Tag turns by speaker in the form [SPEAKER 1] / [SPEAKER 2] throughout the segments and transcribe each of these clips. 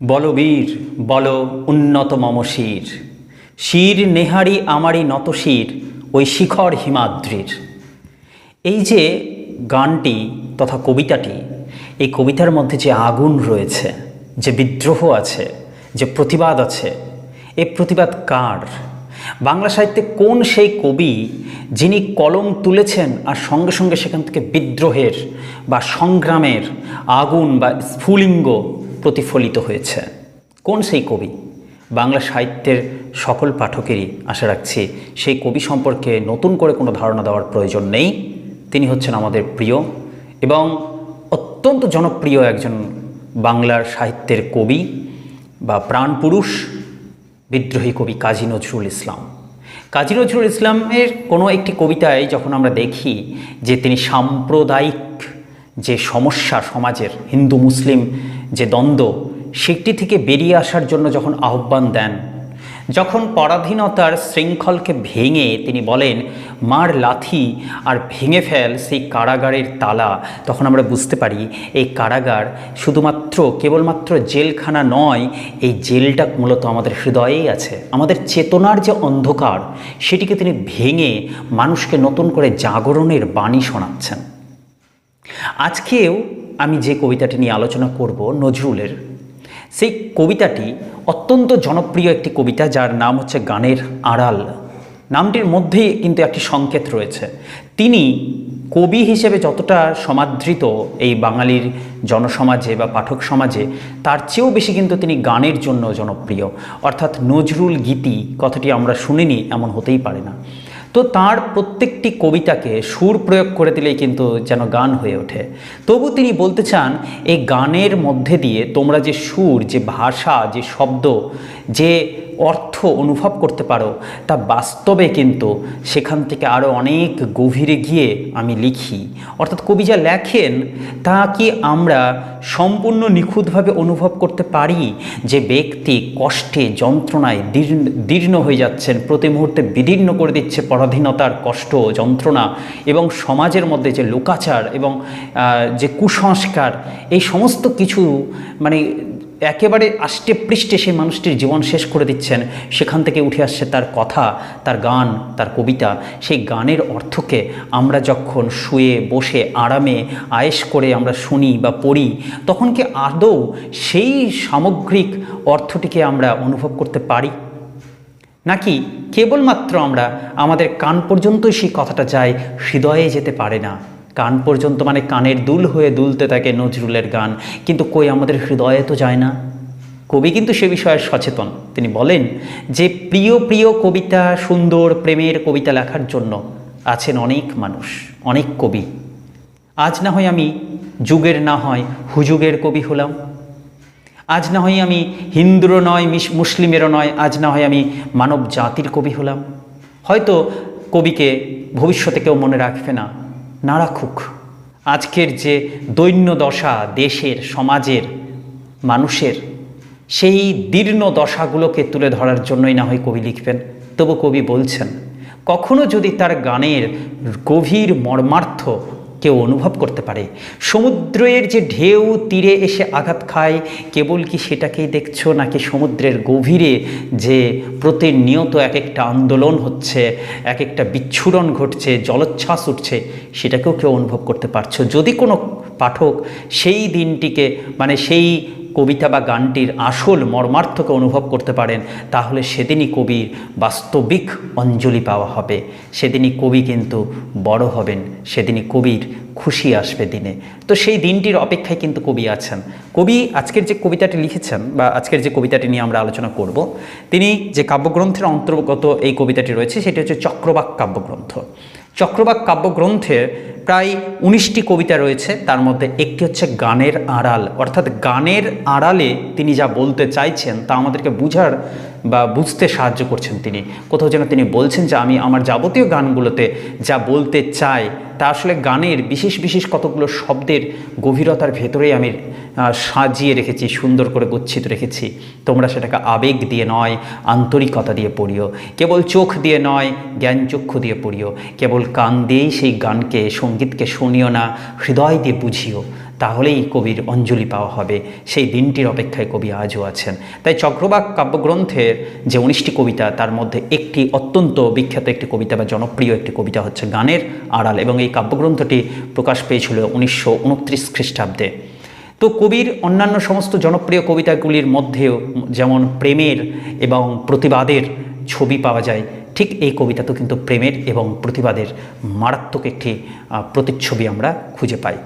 [SPEAKER 1] বলবীর বল উন্নত মম শির। শির নেহারি আমারই নত শির, ওই শিখর হিমাদ্রির। এই যে গানটি তথা কবিতাটি, এই কবিতার মধ্যে যে আগুন রয়েছে, যে বিদ্রোহ আছে, যে প্রতিবাদ আছে, এ প্রতিবাদ কার? বাংলা সাহিত্যে কোন সেই কবি যিনি কলম তুলেছেন আর সঙ্গে সঙ্গে সেখান থেকে বিদ্রোহের বা সংগ্রামের আগুন বা স্ফুলিঙ্গ প্রতিফলিত হয়েছে। কোন সেই কবি? বাংলা সাহিত্যের সকল পাঠকেরই আশা রাখছি সেই কবি সম্পর্কে নতুন করে কোনো ধারণা দেওয়ার প্রয়োজন নেই। তিনি হচ্ছেন আমাদের প্রিয় এবং অত্যন্ত জনপ্রিয় একজন বাংলার সাহিত্যের কবি বা প্রাণপুরুষ বিদ্রোহী কবি কাজী নজরুল ইসলাম। কাজী নজরুল ইসলামের কোনো একটি কবিতায় যখন আমরা দেখি যে তিনি সাম্প্রদায়িক যে সমস্যা সমাজের, হিন্দু, মুসলিম যে দ্বন্দ্ব, সেটি থেকে বেরিয়ে আসার জন্য যখন আহ্বান দেন, যখন পরাধীনতার শৃঙ্খলকে ভেঙে তিনি বলেন, মার লাথি আর ভেঙে ফেল সেই কারাগারের তালা, তখন আমরা বুঝতে পারি এই কারাগার শুধুমাত্র, কেবলমাত্র জেলখানা নয়, এই জেলটা মূলত আমাদের হৃদয়েই আছে। আমাদের চেতনার যে অন্ধকার, সেটিকে তিনি ভেঙে মানুষকে নতুন করে জাগরণের বাণী শোনাচ্ছেন। আজকেও আমি যে কবিতাটি নিয়ে আলোচনা করব, নজরুলের, সেই কবিতাটি অত্যন্ত জনপ্রিয় একটি কবিতা যার নাম হচ্ছে গানের আড়াল। নামটির মধ্যেই কিন্তু একটি সংকেত রয়েছে। তিনি কবি হিসেবে যতটা সমাদৃত এই বাঙালির জনসমাজে বা পাঠক সমাজে, তার চেয়েও বেশি কিন্তু তিনি গানের জন্য জনপ্রিয়। অর্থাৎ নজরুল গীতি কথাটি আমরা শুনিনি, এমন হতেই পারে না। তো তার প্রত্যেকটি কবিতাকে সুর প্রয়োগ করে দিলেই কিন্তু যেন গান হয়ে ওঠে। তবু তিনি বলতে চান, এই গানের মধ্যে দিয়ে তোমরা যে সুর, যে ভাষা, যে শব্দ, যে অর্থ অনুভব করতে পারো, তা বাস্তবে কিন্তু সেখান থেকে আরও অনেক গভীরে গিয়ে আমি লিখি। অর্থাৎ কবি যা লেখেন, তা কি আমরা সম্পূর্ণ নিখুঁতভাবে অনুভব করতে পারি যে ব্যক্তি কষ্টে, যন্ত্রণায় দীর্ণ হয়ে যাচ্ছেন, প্রতি মুহূর্তে বিদীর্ণ করে দিচ্ছে পরাধীনতার কষ্ট, যন্ত্রণা এবং সমাজের মধ্যে যে লোকাচার এবং যে কুসংস্কার, এই সমস্ত কিছু মানে একেবারে আষ্টে পৃষ্ঠে সেই মানুষটির জীবন শেষ করে দিচ্ছেন। সেখান থেকে উঠে আসছে তার কথা, তার গান, তার কবিতা। সেই গানের অর্থকে আমরা যখন শুয়ে, বসে, আরামে আয়েস করে আমরা শুনি বা পড়ি, তখন কি আদৌ সেই সামগ্রিক অর্থটিকে আমরা অনুভব করতে পারি? নাকি কেবলমাত্র আমরা আমাদের কান পর্যন্তই সেই কথাটা যায়, হৃদয়ে যেতে পারে না? কান পর্যন্ত মানে কানের দুল হয়ে দুলতে থাকে নজরুলের গান। কিন্তু কই আমাদের হৃদয়ে তো যায় না। কবি কিন্তু সে বিষয়ে সচেতন। তিনি বলেন যে, প্রিয় প্রিয় কবিতা সুন্দর প্রেমের কবিতা লেখার জন্য আছেন অনেক মানুষ, অনেক কবি। আজ না হয় আমি যুগের না হয় হুযুগের কবি হলাম। আজ না হয় আমি হিন্দুরও নয় মিস মুসলিমেরও নয়, আজ না হয় আমি মানব জাতির কবি হলাম। হয়তো কবিকে ভবিষ্যতে কেউ মনে রাখবে না। না রাখুক। আজকের যে দৈন্য দশা দেশের, সমাজের, মানুষের, সেই দীর্ণ দশাগুলোকে তুলে ধরার জন্যই না হয় কবি লিখবেন। তবু কবি বলছেন, কখনো যদি তার গানের গভীর মর্মার্থ কেউ অনুভব করতে পারে। সমুদ্রের যে ঢেউ, তীরে এসে আঘাত খায়, কেবল কি সেটাকেই দেখছ নাকি সমুদ্রের গভীরে যে প্রতিনিয়ত এক একটা আন্দোলন হচ্ছে এক একটা বিচ্ছুরণ ঘটছে, জলোচ্ছ্বাস উঠছে, সেটাকেও কেউ অনুভব করতে পারছ? যদি কোনো পাঠক সেই দিনটিকে মানে সেই কবিতা বা গানটির আসল মর্মার্থকে অনুভব করতে পারেন, তাহলে সেদিনই কবির বাস্তবিক অঞ্জলি পাওয়া হবে। সেদিনই কবি কিন্তু বড় হবেন, সেদিনই কবির খুশি আসবে দিনে। তো সেই দিনটির অপেক্ষায় কিন্তু কবি আছেন। কবি আজকের যে কবিতাটি লিখেছেন বা আজকের যে কবিতাটি নিয়ে আমরা আলোচনা করব, তিনি যে কাব্যগ্রন্থের অন্তর্গত এই কবিতাটি রয়েছে, সেটি হচ্ছে চক্রবাক কাব্যগ্রন্থ। চক্রবাক কাব্যগ্রন্থে প্রায় উনিশটি কবিতা রয়েছে। তার মধ্যে একটি হচ্ছে গানের আড়াল। অর্থাৎ গানের আড়ালে তিনি যা বলতে চাইছেন তা আমাদেরকে বুঝার বা বুঝতে সাহায্য করছেন তিনি। কোথাও যেন তিনি বলছেন যে, আমি আমার যাবতীয় গানগুলোতে যা বলতে চাই, তা আসলে গানের বিশেষ বিশেষ কতগুলো শব্দের গভীরতার ভেতরেই আমি সাজিয়ে রেখেছি, সুন্দর করে গচ্ছিত রেখেছি। তোমরা সেটাকে আবেগ দিয়ে নয়, আন্তরিকতা দিয়ে পড়িও। কেবল চোখ দিয়ে নয়, জ্ঞান চক্ষু দিয়ে পড়িও। কেবল কান দিয়েই সেই গানকে, সঙ্গীতকে শুনিও না, হৃদয় দিয়ে বুঝিও। তাহলেই কবির অঞ্জলি পাওয়া হবে। সেই দিনটির অপেক্ষায় কবি আজও আছেন। তাই চক্রবাক কাব্যগ্রন্থের যে উনিশটি কবিতা, তার মধ্যে একটি অত্যন্ত বিখ্যাত একটি কবিতা বা জনপ্রিয় একটি কবিতা হচ্ছে গানের আড়াল এবং এই কাব্যগ্রন্থটি প্রকাশ পেয়েছিল উনিশশো উনত্রিশ খ্রিস্টাব্দে। তো কবির অন্যান্য সমস্ত জনপ্রিয় কবিতাগুলির মধ্যেও যেমন প্রেমের এবং প্রতিবাদের ছবি পাওয়া যায়, ঠিক এই কবিতাতেও কিন্তু প্রেমের এবং প্রতিবাদের মারাত্মক একটি প্রতিচ্ছবি আমরা খুঁজে পাই।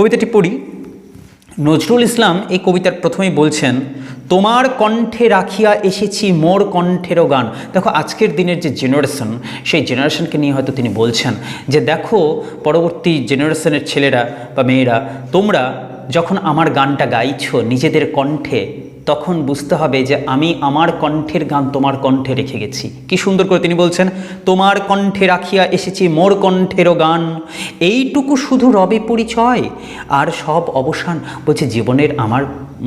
[SPEAKER 1] কবিতাটি পড়ি। নজরুল ইসলাম এই কবিতার প্রথমেই বলছেন, তোমার কণ্ঠে রাখিয়া এসেছি মোর কণ্ঠেরও গান। দেখো, আজকের দিনের যে জেনারেশন সেই জেনারেশনকে নিয়ে হয়তো তিনি বলছেন যে, দেখো, পরবর্তী জেনারেশনের ছেলেরা বা মেয়েরা, তোমরা যখন আমার গানটা গাইছো নিজেদের কণ্ঠে তখন বুঝতে হবে যে আমি আমার কণ্ঠের গান তোমার কণ্ঠে রেখে গেছি। কি সুন্দর করে তিনি বলছেন, তোমার কণ্ঠে রাখিয়া এসেছি মোর কণ্ঠেরও গান। এইটুকু শুধু রবে পরিচয়, আর সব অবসান বলছে জীবনের আমার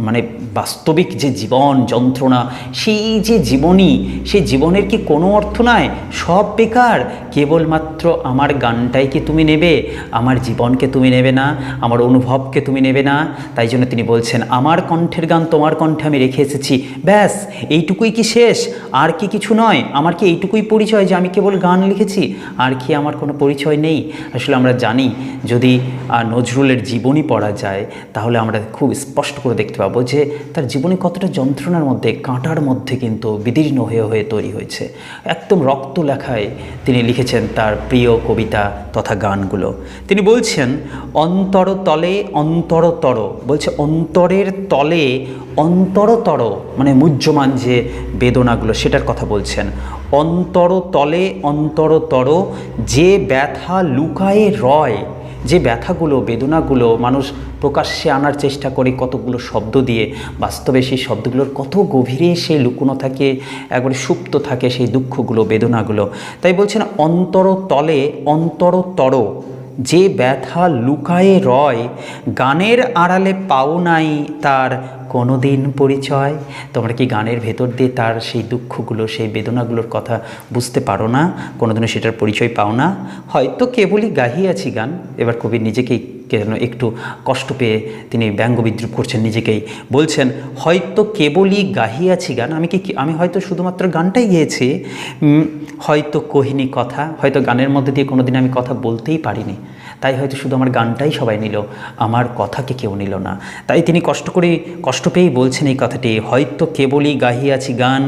[SPEAKER 1] মানে বাস্তবিক যে জীবন যন্ত্রণা, সেই যে জীবনী সেই জীবনের কি কোনো অর্থ নাই? সব বেকার কেবলমাত্র আমার গানটাই কি তুমি নেবে? আমার জীবনকে তুমি নেবে না? আমার অনুভবকে তুমি নেবে না? তাই জন্য তিনি বলছেন, আমার কণ্ঠের গান তোমার কণ্ঠে আমি রেখে এসেছি। ব্যাস, এইটুকুই কি শেষ? আর কি কিছু নয়? আমার কি এইটুকুই পরিচয় যে আমি কেবল গান লিখেছি? আর কি আমার কোনো পরিচয় নেই? আসলে আমরা জানি, যদি নজরুলের জীবনী পড়া যায়, তাহলে আমরা খুব স্পষ্ট করে দেখতে পাবো যে তার জীবনী কতটা যন্ত্রণার মধ্যে, কাঁটার মধ্যে কিন্তু বিদীর্ণ হয়ে হয়ে তৈরি হয়েছে। একদম রক্ত লেখায় তিনি লিখেছেন তার প্রিয় কবিতা তথা গানগুলো। তিনি বলছেন অন্তরতলে অন্তরতর বলছে, অন্তরের তলে অন্তরতর মানে মুহ্যমান যে বেদনাগুলো, সেটার কথা বলছেন। অন্তরতলে অন্তরতর যে ব্যথা লুকায়ে রয় যে ব্যথাগুলো, বেদনাগুলো মানুষ প্রকাশ্যে আনার চেষ্টা করে কতগুলো শব্দ দিয়ে, বাস্তবে সেই শব্দগুলোর কত গভীরে সেই লুকুনো থাকে, একবারে সুপ্ত থাকে সেই দুঃখগুলো, বেদনাগুলো। তাই বলছেন অন্তরতলে অন্তরতর যে ব্যথা লুকায়ে রয়, গানের আড়ালে পাও নাই তার কোনো দিন পরিচয়। তোমরা কি গানের ভেতর দিয়ে তার সেই দুঃখগুলো, সেই বেদনাগুলোর কথা বুঝতে পারো না? কোনোদিনও সেটার পরিচয় পাও না? হয়তো কেবলই গাহিয়াছি গান। এবার কবি নিজেকেই কেন একটু কষ্ট পেয়ে তিনি ব্যঙ্গ বিদ্রুপ করছেন নিজেকেই। বলছেন, হয়তো কেবলই গাহিয়াছি গান, আমি কি, আমি হয়তো শুধুমাত্র গানটাই গেয়েছি? হয়তো কহিনী কথা, হয়তো গানের মধ্যে দিয়ে কোনোদিন আমি কথা বলতেই পারিনি। তাই হয়তো শুধু আমার গানটাই সবাই নিল, আমার কথাকে কেউ নিল না। তাই তিনি কষ্ট করে, কষ্ট পেয়েই বলছেন এই কথাটি, হয়তো কেবলই গাহিয়াছি গান,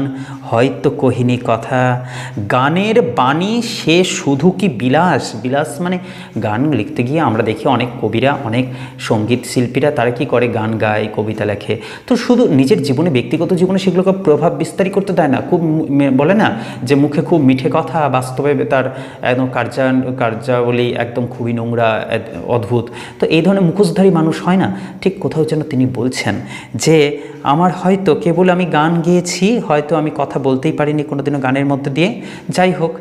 [SPEAKER 1] হয়তো কহিনী কথা। গানের বাণী সে শুধু কি বিলাস? বিলাস মানে গান লিখতে গিয়ে আমরা দেখি অনেক কবিরা, অনেক সংগীত শিল্পীরা তারা কি করে গান গায়, কবিতা লেখে। তো শুধু নিজের জীবনে, ব্যক্তিগত জীবনে সেগুলোকে প্রভাব বিস্তারই করতে দেয় না। খুব বলে না যে মুখে খুব মিঠে কথা, বাস্তবে তার একদম কার্যা কার্যাবলী একদম খুবই নোংরা এক- অদ্ভুত। তো এই ধরনের মুখোশধারী মানুষ হয় না। ঠিক কোথাও যেন তিনি বলছেন যে, আমার হয়তো কেবল আমি গান গেয়েছি, হয়তো আমি কথা বলতেই পারিনি কোনোদিনও গানের মধ্যে দিয়ে। যাই হোক,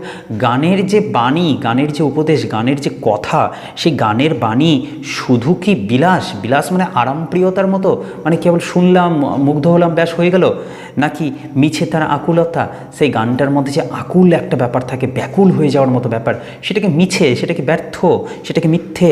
[SPEAKER 1] গানের যে বাণী, গানের যে উপদেশ, গানের যে কথা, সেই গানের বাণী শুধু কি বিলাস? বিলাস মানে আরামপ্রিয়তার মতো? মানে কেবল শুনলাম, মুগ্ধ হলাম, ব্যাস হয়ে গেল? নাকি মিছে তার আকুলতা? সেই গানটার মধ্যে যে আকুল একটা ব্যাপার থাকে, ব্যাকুল হয়ে যাওয়ার মতো ব্যাপার, সেটাকে মিছে, সেটাকে ব্যর্থ, সেটাকে মিথ্যে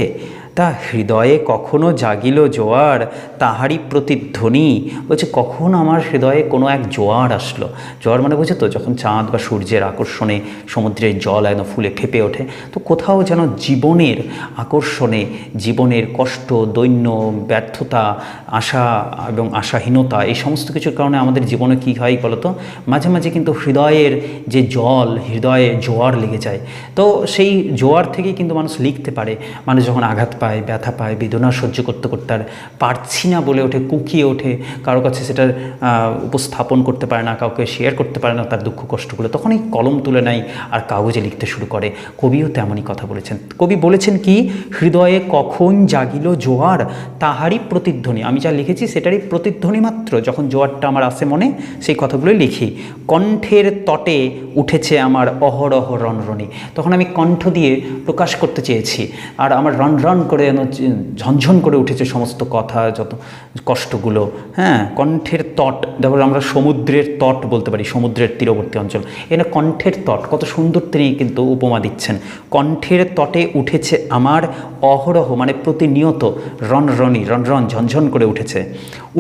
[SPEAKER 1] তা হৃদয়ে কখনো জাগিল জোয়ার, তাহারই প্রতিধ্বনি বলছে, কখন আমার হৃদয়ে কোনো এক জোয়ার আসলো? জোয়ার মানে বুঝে তো, যখন চাঁদ বা সূর্যের আকর্ষণে সমুদ্রের জল একদম ফুলে ফেপে ওঠে, তো কোথাও যেন জীবনের আকর্ষণে, জীবনের কষ্ট, দৈন্য, ব্যর্থতা, আশা এবং আশাহীনতা, এই সমস্ত কিছুর কারণে আমাদের জীবনে কী হয় বলতো? মাঝে মাঝে কিন্তু হৃদয়ের যে জল, হৃদয়ে জোয়ার লেগে যায়। তো সেই জোয়ার থেকেই কিন্তু মানুষ লিখতে পারে। মানুষ যখন আঘাত পায়, ব্যথা পায়, বেদনা সহ্য করতে করতে আর পারছি না বলে ওঠে, কুকিয়ে ওঠে। কারও কাছে সেটা উপস্থাপন করতে পারে না, কাউকে শেয়ার করতে পারে না তার দুঃখ কষ্টগুলো। তখনই কলম তুলে নেয় আর কাগজে লিখতে শুরু করে। কবিও তেমনই কথা বলেছেন। কবি বলেছেন কি, হৃদয়ে কখন জাগিল জোয়ার, তাহারই প্রতিধ্বনি। আমি যা লিখেছি সেটারই প্রতিধ্বনি মাত্র। যখন জোয়ারটা আমার আসে মনে, সেই কথাগুলোই লিখি। কণ্ঠের তটে উঠেছে আমার অহরহ রণরণি। তখন আমি কণ্ঠ দিয়ে প্রকাশ করতে চেয়েছি। আর আমার রন করে যেন ঝনঝন করে উঠেছে সমস্ত কথা, যত কষ্টগুলো। হ্যাঁ কণ্ঠের তট দেখো আমরা সমুদ্রের তট বলতে পারি, সমুদ্রের তীরবর্তী অঞ্চল। এখানে কণ্ঠের তট, কত সুন্দর তিনি কিন্তু উপমা দিচ্ছেন। কণ্ঠের তটে উঠেছে আমার অহরহ মানে প্রতিনিয়ত রন রন ঝনঝন করে উঠেছে।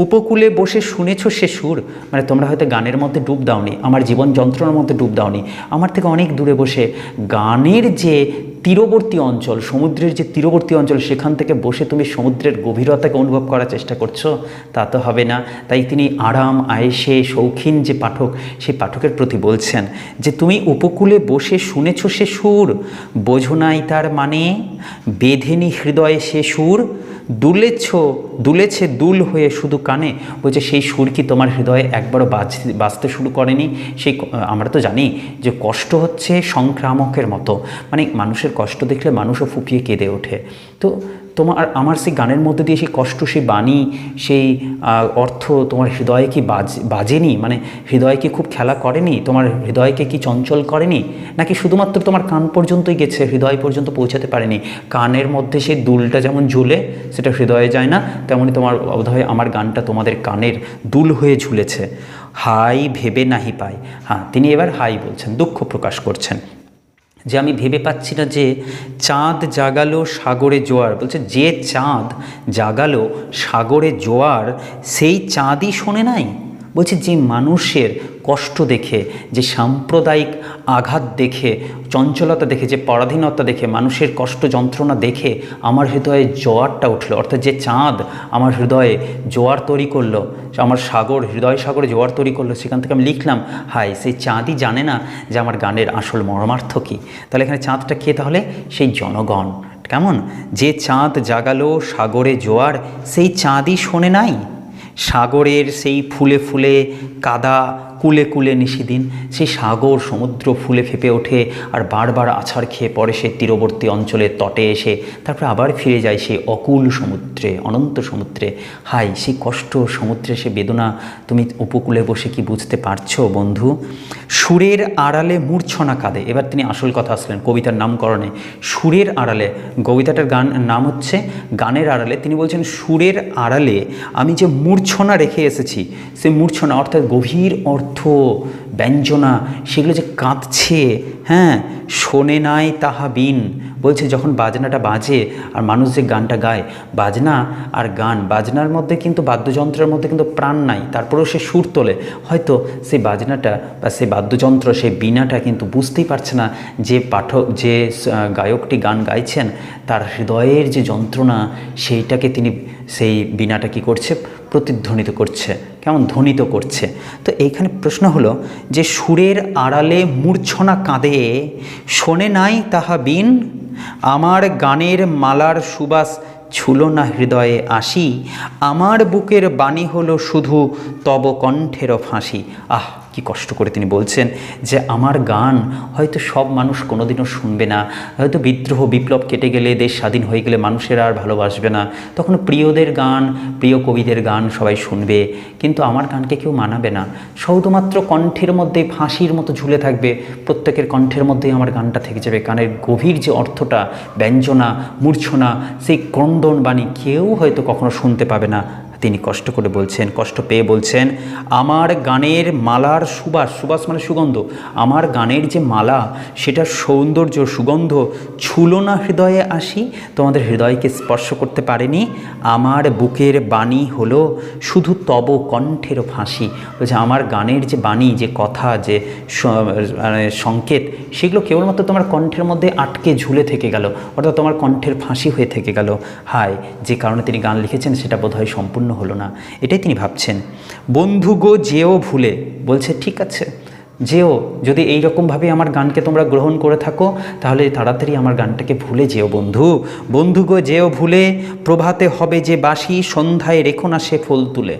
[SPEAKER 1] উপকূলে বসে শুনেছো সে সুর? মানে তোমরা হয়তো গানের মধ্যে ডুব দাওনি, আমার জীবন যন্ত্রণার মধ্যে ডুব দাওনি। আমার থেকে অনেক দূরে বসে গানের যে তীরবর্তী অঞ্চল, সমুদ্রের যে তীরবর্তী অঞ্চল, সেখান থেকে বসে তুমি সমুদ্রের গভীরতাকে অনুভব করার চেষ্টা করছ, তা তো হবে না। তাই তিনি আরাম আয়েসে শৌখিন যে পাঠক, সেই পাঠকের প্রতি বলছেন যে, তুমি উপকূলে বসে শুনেছো সে সুর, বোঝো নাই তার মানে বেধেনি হৃদয়ে সে সুর, দুলেছ, দুলেছে দুল হয়ে শুধু কানে, বলছে সেই সুর কি তোমার হৃদয়ে একবারও বাজতে শুরু করেনি? সেই আমরা তো জানি যে কষ্ট হচ্ছে সংক্রামকের মতো। মানে মানুষের কষ্ট দেখলে মানুষও ফুপিয়ে কেঁদে ওঠে। তো তোমার আমার সেই গানের মধ্যে দিয়ে সেই কষ্ট, সেই বাণী, সেই অর্থ তোমার হৃদয়ে কি বাজ, বাজেনি? মানে হৃদয়ে কি খুব খেলা করেনি? তোমার হৃদয়কে কি চঞ্চল করেনি? নাকি শুধুমাত্র তোমার কান পর্যন্তই গেছে, হৃদয় পর্যন্ত পৌঁছাতে পারেনি? কানের মধ্যে সেই দুলটা যেমন ঝুলে, সেটা হৃদয়ে যায় না তেমনই তোমার বোধহয় আমার গানটা তোমাদের কানের দুল হয়ে ঝুলেছে। হাই ভেবে নাহি পাই। হ্যাঁ তিনি এবার হাই বলছেন, দুঃখ প্রকাশ করছেন। যে আমি ভেবে পাচ্ছি না যে চাঁদ জাগালো সাগরে জোয়ার। বলছে, যে চাঁদ জাগালো সাগরে জোয়ার, সেই চাঁদই শোনে নাই? বলছে, যে মানুষের কষ্ট দেখে, যে সাম্প্রদায়িক আঘাত দেখে, চঞ্চলতা দেখে, যে পরাধীনতা দেখে, মানুষের কষ্ট যন্ত্রণা দেখে আমার হৃদয়ে জোয়ারটা উঠল। অর্থাৎ যে চাঁদ আমার হৃদয়ে জোয়ার তৈরি করল আমার সাগর, হৃদয় সাগরে জোয়ার তৈরি করল, সেখান থেকে আমি লিখলাম হাই সেই চাঁদই জানে না যে আমার গানের আসল মর্মার্থ কী। তাহলে এখানে চাঁদটা কে তাহলে? সেই জনগণ। কেমন? যে চাঁদ জাগালো সাগরে জোয়ার, সেই চাঁদই শোনে নাই? সাগরের সেই ফুলে ফুলে কাদা কুলে কুলে নিশিদিন সেই সাগর সমুদ্র ফুলে ফেপে ওঠে, আর বারবার আছাড় খেয়ে পড়ে সে তীরবর্তী অঞ্চলের তটে এসে, তারপরে আবার ফিরে যায় সেই অকুল সমুদ্রে, অনন্ত সমুদ্রে। হাই সেই কষ্ট সমুদ্রে সে বেদনা, তুমি উপকূলে বসে কি বুঝতে পারছ বন্ধু? সুরের আড়ালে মূর্ছনা কাঁদে। এবার তিনি আসল কথা আসলেন, কবিতার নামকরণে। সুরের আড়ালে, কবিতাটার গান, নাম হচ্ছে, গানের আড়ালে তিনি বলছেন, সুরের আড়ালে আমি যে মূর্ছনা রেখে এসেছি, সে মূর্ছনা অর্থাৎ গভীর অর্থ ব্যঞ্জনা, সেগুলো যে কাঁদছে হ্যাঁ? শোনে নাই তাহা বিন। বলছে, যখন বাজনাটা বাজে আর মানুষ যে গানটা গায়, বাজনা আর গান, বাজনার মধ্যে কিন্তু বাদ্যযন্ত্রের মধ্যে কিন্তু প্রাণ নাই, তারপরেও সে সুর তোলে। হয়তো সেই বাজনাটা বা সেই বাদ্যযন্ত্র, সেই বীণাটা কিন্তু বুঝতেই পারছে না যে পাঠক, যে গায়কটি গান গাইছেন, তার হৃদয়ের যে যন্ত্রণা, সেইটাকে তিনি, সেই বীণাটা কি করছে? প্রতিধ্বনিত করছে, কেমন ধ্বনিত করছে? তো এইখানে প্রশ্ন হলো যে সুরের আড়ালে মূর্ছনা কাঁদে, শোনে নাই তাহা বিন, আমার গানের মালার সুবাস ছুল না হৃদয়ে আসি, আমার বুকের বাণী হলো শুধু তব কণ্ঠেরও ফাঁসি। আহ! কি কষ্ট করে তিনি বলছেন যে আমার গান হয়তো সব মানুষ কোনোদিনও শুনবে না। হয়তো বিদ্রোহ, বিপ্লব কেটে গেলে, দেশ স্বাধীন হয়ে গেলে মানুষের আর ভালোবাসবে না। তখন প্রিয়দের গান, প্রিয় কবিদের গান সবাই শুনবে। কিন্তু আমার গানকে কেউ মানাবে না। শুধুমাত্র কণ্ঠের মধ্যে ফাঁসির মতো ঝুলে থাকবে। প্রত্যেকের কণ্ঠের মধ্যেই আমার গানটা থেকে যাবে। গানের গভীর যে অর্থটা, ব্যঞ্জনা, মূর্ছনা, সেই ক্রন্দন বাণী কেউ হয়তো কখনো শুনতে পাবে না। তিনি কষ্ট করে বলছেন, কষ্ট পেয়ে বলছেন, আমার গানের মালার সুবাস সুবাস মানে সুগন্ধ, আমার গানের যে মালা সেটা সৌন্দর্য, সুগন্ধ, ছুলো না হৃদয়ে আসি, তোমাদের হৃদয়কে স্পর্শ করতে পারেনি, আমার বুকের বাণী হলো শুধু তব কণ্ঠের ফাঁসি। বলছে, আমার গানের যে বাণী, যে কথা, যে মানে সংকেত, সেগুলো কেবলমাত্র তোমার কণ্ঠের মধ্যে আটকে ঝুলে থেকে গেল, অর্থাৎ তোমার কণ্ঠের ফাঁসি হয়ে থেকে গেল। হায়, যে কারণে তিনি গান লিখেছেন, সেটা বোধহয় সম্পূর্ণ হলো না। এটাই তিনি ভাবছেন। বন্ধু গো, যেও ভুলে। বলছে, ঠিক আছে, যেও। যদি এই রকমভাবে আমার গানকে তোমরা গ্রহণ করে থাকো, তাহলে তাড়াতাড়ি আমার গানটাকে ভুলে যেও বন্ধু। বন্ধু গো, যেও ভুলে, প্রভাতে হবে যে বাসি সন্ধ্যায় রেখো না সে ফুল তুলে।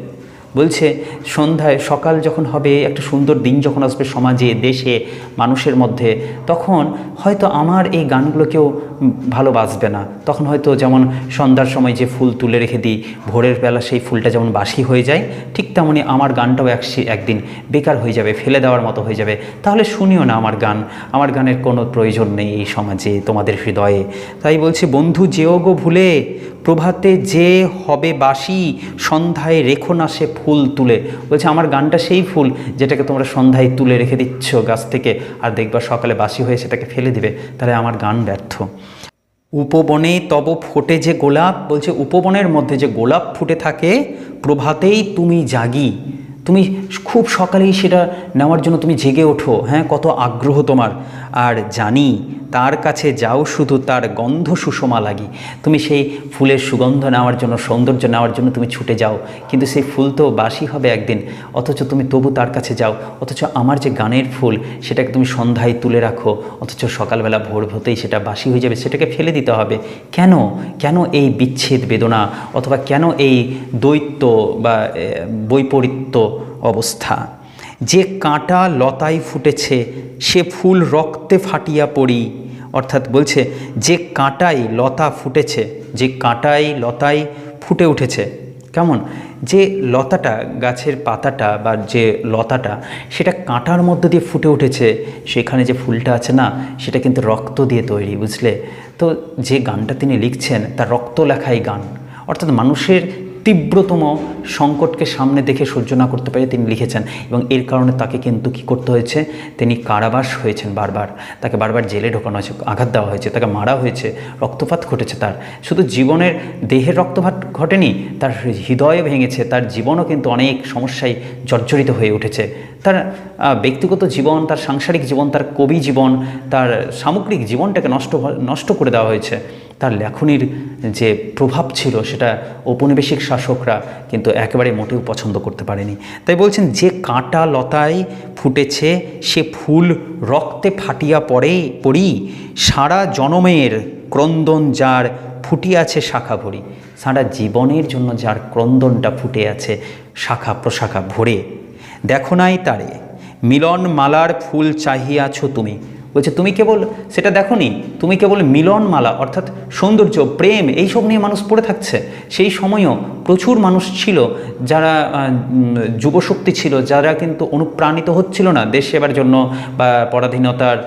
[SPEAKER 1] বলছে, সন্ধ্যায়, সকাল যখন হবে, একটা সুন্দর দিন যখন আসবে সমাজে, দেশে, মানুষের মধ্যে, তখন হয়তো আমার এই গানগুলো কেউ ভালো বাঁচবে না। তখন হয়তো যেমন সন্ধ্যার সময় যে ফুল তুলে রেখে দিই, ভোরের বেলা সেই ফুলটা যেমন বাসি হয়ে যায়, ঠিক তেমনই আমার গানটাও এক একদিন বেকার হয়ে যাবে, ফেলে দেওয়ার মতো হয়ে যাবে। তাহলে শুনিও না আমার গান। আমার গানের কোনো প্রয়োজন নেই এই সমাজে, তোমাদের হৃদয়ে। তাই বলছি, বন্ধু, যেও গো ভুলে, প্রভাতে যে হবে বাসি সন্ধ্যায় রেখো না সে ফুল তুলে। বলছে, আমার গানটা সেই ফুল যেটাকে তোমরা সন্ধ্যায় তুলে রেখে দিচ্ছ গাছ থেকে, আর দেখবা সকালে বাসি হয়ে সেটাকে ফেলে দিবে, তাহলে আমার গান ব্যর্থ। উপবনে তব ফোটে যে গোলাপ, বলছে উপবনের মধ্যে যে গোলাপ ফুটে থাকে, প্রভাতেই তুমি জাগি। তুমি খুব সকালেই সেটা নেওয়ার জন্য তুমি জেগে ওঠো হ্যাঁ? কত আগ্রহ তোমার। আর জানি তার কাছে যাও শুধু তার গন্ধ সুষমা লাগি। তুমি সেই ফুলের সুগন্ধ নেওয়ার জন্য, সৌন্দর্য নেওয়ার জন্য তুমি ছুটে যাও। কিন্তু সেই ফুল তো বাসি হবে একদিন। অথচ তুমি তবু তার কাছে যাও। অথচ আমার যে গানের ফুল, সেটাকে তুমি সন্ধ্যায় তুলে রাখো। অথচ সকালবেলা ভোর ভোতেই সেটা বাসি হয়ে যাবে, সেটাকে ফেলে দিতে হবে। কেন? কেন এই বিচ্ছেদ বেদনা? অথবা কেন এই দৈত্য বা বৈপরীত্য অবস্থা। যে কাঁটা লতায় ফুটেছে, সে ফুল রক্তে ফাটিয়া পড়ি। অর্থাৎ বলছে, যে কাঁটায় লতা ফুটেছে, যে কাঁটায় লতায় ফুটে উঠেছে। কেমন? যে লতাটা, গাছের পাতাটা বা যে লতাটা, সেটা কাঁটার মধ্যে দিয়ে ফুটে উঠেছে, সেখানে যে ফুলটা আছে না, সেটা কিন্তু রক্ত দিয়ে তৈরি, বুঝলে? তো যে গানটা তিনি লিখছেন, তার রক্ত লেখাই গান। অর্থাৎ মানুষের তীব্রতম সংকটকে সামনে দেখে সহ্য না করতে পেরে তিনি লিখেছেন এবং এর কারণে তাকে কিন্তু কী করতে হয়েছে? তিনি কারাবাস হয়েছেন বারবার। তাকে বারবার জেলে ঢোকানো হয়েছে, আঘাত দেওয়া হয়েছে, তাকে মারা হয়েছে, রক্তপাত ঘটেছে তার। শুধু জীবনের দেহের রক্তপাত ঘটেনি, তার হৃদয়ে ভেঙেছে, তার জীবনও কিন্তু অনেক সমস্যায় জর্জরিত হয়ে উঠেছে। তার ব্যক্তিগত জীবন, তার সাংসারিক জীবন, তার কবি জীবন, তার সামগ্রিক জীবনটাকে নষ্ট নষ্ট করে দেওয়া হয়েছে। তার লেখনির যে প্রভাব ছিল সেটা ঔপনিবেশিক শাসকরা কিন্তু একেবারে মোটেও পছন্দ করতে পারেনি। তাই বলছেন, যে কাঁটা লতায় ফুটেছে, সে ফুল রক্তে ফাটিয়া পড়ে, পড়ি, সারা জনমের ক্রন্দন যার ফুটিয়াছে শাখা ভরি, সারা জীবনের জন্য যার ক্রন্দনটা ফুটে আছে শাখা প্রশাখা ভরে। দেখো নাই তারে মিলন মালার ফুল চাহিয়াছ তুমি বলছে, তুমি কেবল সেটা দেখো নি তুমি কেবল মিলনমালা, অর্থাৎ সৌন্দর্য, প্রেম, এইসব নিয়ে মানুষ পড়ে থাকছে। সেই সময়ও প্রচুর মানুষ ছিল যারা যুবশক্তি ছিল, যারা কিন্তু অনুপ্রাণিত হচ্ছিল না দেশ সেবার জন্য বা পরাধীনতার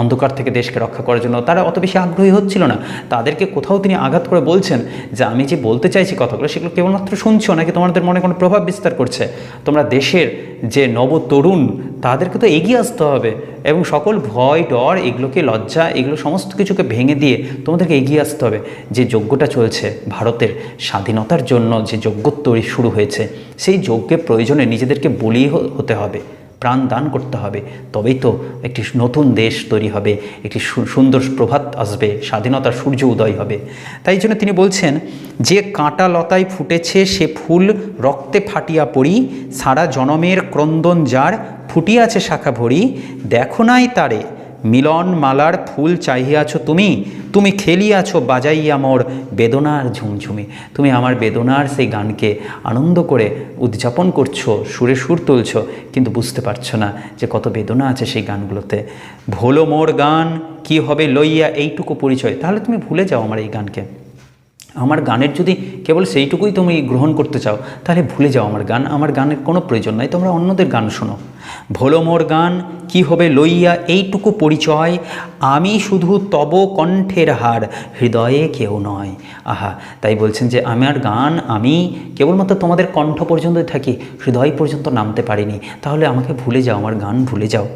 [SPEAKER 1] অন্ধকার থেকে দেশকে রক্ষা করার জন্য তারা অত বেশি আগ্রহী হচ্ছিল না। তাদেরকে কোথাও তিনি আঘাত করে বলছেন যে, আমি যে বলতে চাইছি কথাগুলো সেগুলো কেবলমাত্র শুনছো নাকি তোমাদের মনে কোনো প্রভাব বিস্তার করছে? তোমরা দেশের যে নব তরুণ, তাদেরকে তো এগিয়ে আসতে হবে এবং সকল ভয়, ডর, এগুলোকে লজ্জা, এগুলো সমস্ত কিছুকে ভেঙে দিয়ে তোমাদেরকে এগিয়ে আসতে হবে। যে যজ্ঞটা চলছে ভারতের স্বাধীনতার জন্য যে যজ্ঞ তৈরি শুরু হয়েছে, সেই যজ্ঞের প্রয়োজনে নিজেদেরকে বলি হতে হবে। প্রাণ দান করতে হবে, তবেই তো একটি নতুন দেশ তৈরি হবে, একটি সুন্দর প্রভাত আসবে, স্বাধীনতার সূর্য উদয় হবে। তাই জন্য তিনি বলছেন, যে কাঁটা লতায় ফুটেছে, সে ফুল রক্তে ফাটিয়া পড়ি, সারা জনমের ক্রন্দন যার ফুটিয়াছে শাখা ভরি, দেখো নাই তারে মিলন মালার ফুল চাহিয়াছ তুমি? তুমি খেলিয়াছ বাজাইয়া মোর বেদনার ঝুমঝুমি। তুমি আমার বেদনার সেই গানকে আনন্দ করে উদযাপন করছ, সুরে সুর তুলছ, কিন্তু বুঝতে পারছ না যে কত বেদনা আছে সেই গানগুলোতে। ভোলো মোর গান, কি হবে লইয়া এইটুকু পরিচয়? তাহলে তুমি ভুলে যাও আমার এই গানকে। আমার গানের যদি কেবল সেইটুকুই তুমি গ্রহণ করতে চাও, তাহলে ভুলে যাও আমার গান। আমার গানের কোনো প্রয়োজন নাই, তোমরা অন্যদের গান শোনো। ভোলো মোর গান, কি হবে লইয়া এইটুকু পরিচয়? আমি শুধু তব কণ্ঠের হার, হৃদয়ে কেউ নয়। আহা, তাই বলছেন যে আমার গান আমি কেবলমাত্র তোমাদের কণ্ঠ পর্যন্ত থাকি, হৃদয় পর্যন্ত নামতে পারিনি। তাহলে আমাকে ভুলে যাও, আমার গান ভুলে যাও।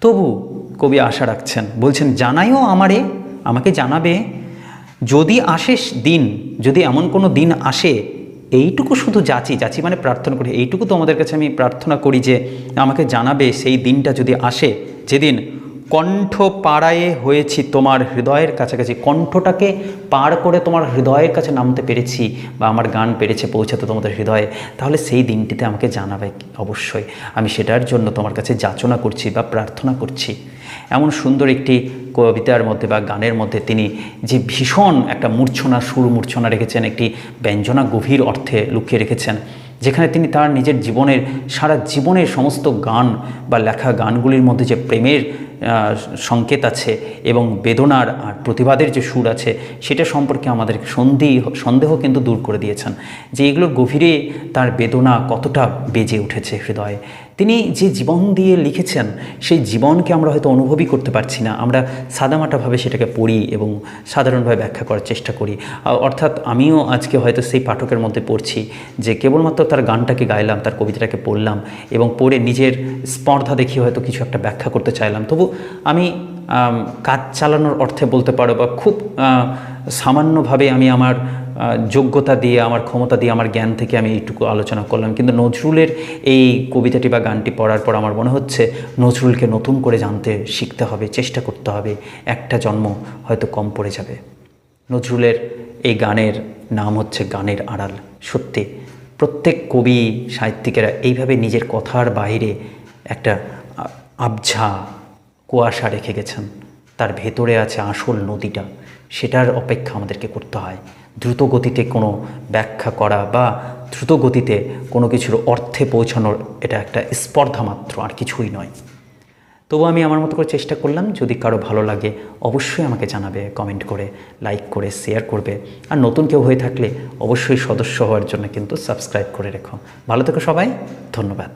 [SPEAKER 1] তবু কবি আশা রাখছেন, বলছেন, জানাইও আমারে, আমাকে জানাবে যদি আসে দিন, যদি এমন কোনো দিন আসে, এইটুকু শুধু যাচি যাচি মানে প্রার্থনা করি। এইটুকু তো আমাদের কাছে আমি প্রার্থনা করি যে আমাকে জানাবে সেই দিনটা যদি আসে, যেদিন কণ্ঠ পাড়ায়ে হয়েছি তোমার হৃদয়ের কাছাকাছি। কণ্ঠটাকে পার করে তোমার হৃদয়ের কাছে নামতে পেরেছি বা আমার গান পেরেছে, পৌঁছাতে তোমাদের হৃদয়ে। তাহলে সেই দিনটিতে আমাকে জানাবে অবশ্যই। আমি সেটার জন্য তোমার কাছে যাচনা করছি বা প্রার্থনা করছি। এমন সুন্দর একটি কবিতার মধ্যে বা গানের মধ্যে তিনি যে ভীষণ একটা মূর্ছনা, সুর মূর্ছনা রেখেছেন, একটি ব্যঞ্জনা গভীর অর্থে লুকিয়ে রেখেছেন, যেখানে তিনি তার নিজের জীবনের, সারা জীবনের সমস্ত গান বা লেখা গানগুলির মধ্যে যে প্রেমের সংকেত আছে এবং বেদনার আর প্রতিবাদের যে সুর আছে, সেটা সম্পর্কে আমাদের সন্ধি, সন্দেহ কিন্তু দূর করে দিয়েছেন যে এগুলোর গভীরে তার বেদনা কতটা বেজে উঠেছে হৃদয়ে। তিনি যে জীবন দিয়ে লিখেছেন, সেই জীবনকে আমরা হয়তো অনুভবই করতে পারছি না। আমরা সাদামাটাভাবে সেটাকে পড়ি এবং সাধারণভাবে ব্যাখ্যা করার চেষ্টা করি। অর্থাৎ আমিও আজকে হয়তো সেই পাঠকের মধ্যে পড়ছি যে কেবলমাত্র তার গানটাকে গাইলাম, তার কবিতাটাকে পড়লাম এবং পড়ে নিজের স্পর্ধা দেখিয়ে হয়তো কিছু একটা ব্যাখ্যা করতে চাইলাম। তবু আমি কাজ চালানোর অর্থে বলতে পারো বা খুব সামান্যভাবে আমি আমার যোগ্যতা দিয়ে, আমার ক্ষমতা দিয়ে, আমার জ্ঞান থেকে আমি এইটুকু আলোচনা করলাম। কিন্তু নজরুলের এই কবিতাটি বা গানটি পড়ার পর আমার মনে হচ্ছে নজরুলকে নতুন করে জানতে শিখতে হবে, চেষ্টা করতে হবে। একটা জন্ম হয়তো কম পড়ে যাবে। নজরুলের এই গানের নাম হচ্ছে গানের আড়াল। সত্যি, প্রত্যেক কবি, সাহিত্যিকেরা এইভাবে নিজের কথার বাইরে একটা আবঝা, কুয়াশা রেখে গেছেন। তার ভেতরে আছে আসল নদীটা। সেটার অপেক্ষা আমাদেরকে করতে হয়। দ্রুত গতিতে কোনো ব্যাখ্যা করা বা দ্রুত গতিতে কোনো কিছুর অর্থে পৌঁছানোর এটা একটা স্পর্ধা মাত্র, আর কিছুই নয়। তবু আমি আমার মতো করে চেষ্টা করলাম, যদি কারও ভালো লাগে অবশ্যই আমাকে জানাবে কমেন্ট করে লাইক করে শেয়ার করবে। আর নতুন কেউ হয়ে থাকলে অবশ্যই সদস্য হওয়ার জন্য কিন্তু সাবস্ক্রাইব করে রেখো। ভালো থেকো সবাই, ধন্যবাদ।